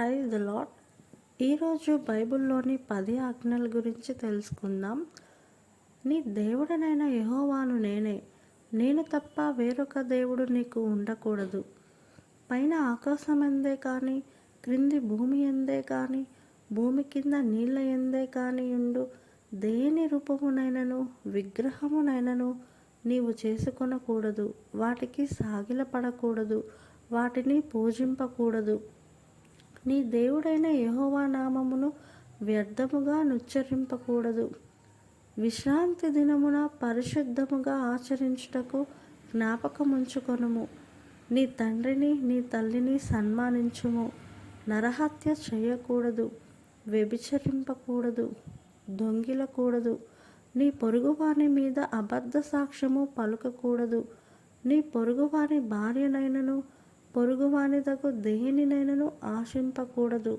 Praise the lot ఈరోజు బైబిల్లోని పది ఆజ్ఞల గురించి తెలుసుకుందాం. నీ దేవుడనైన యహోవాను నేనే. నేను తప్ప వేరొక దేవుడు నీకు ఉండకూడదు. పైన ఆకాశం ఎందే కానీ క్రింది భూమి ఎందే కానీ భూమి కింద నీళ్ళ ఎందే కానీ ఉండు. దేని రూపమునైనను విగ్రహమునైనను నీవు చేసుకొనకూడదు. వాటికి సాగిలపడకూడదు. వాటిని పూజింపకూడదు. నీ దేవుడైన యహోవా నామమును వ్యర్థముగా నుచ్చరింపకూడదు. విశ్రాంతి దినమున పరిశుద్ధముగా ఆచరించుటకు జ్ఞాపకముంచుకొనుము. నీ తండ్రిని నీ తల్లిని సన్మానించుము. నరహత్య చేయకూడదు. వ్యభిచరింపకూడదు. దొంగిలకూడదు. నీ పొరుగువాని మీద అబద్ధ సాక్ష్యము పలుకకూడదు. నీ పొరుగువాని భార్యనైనను పొరుగువాని దేనినైనను ఆశింపకూడదు.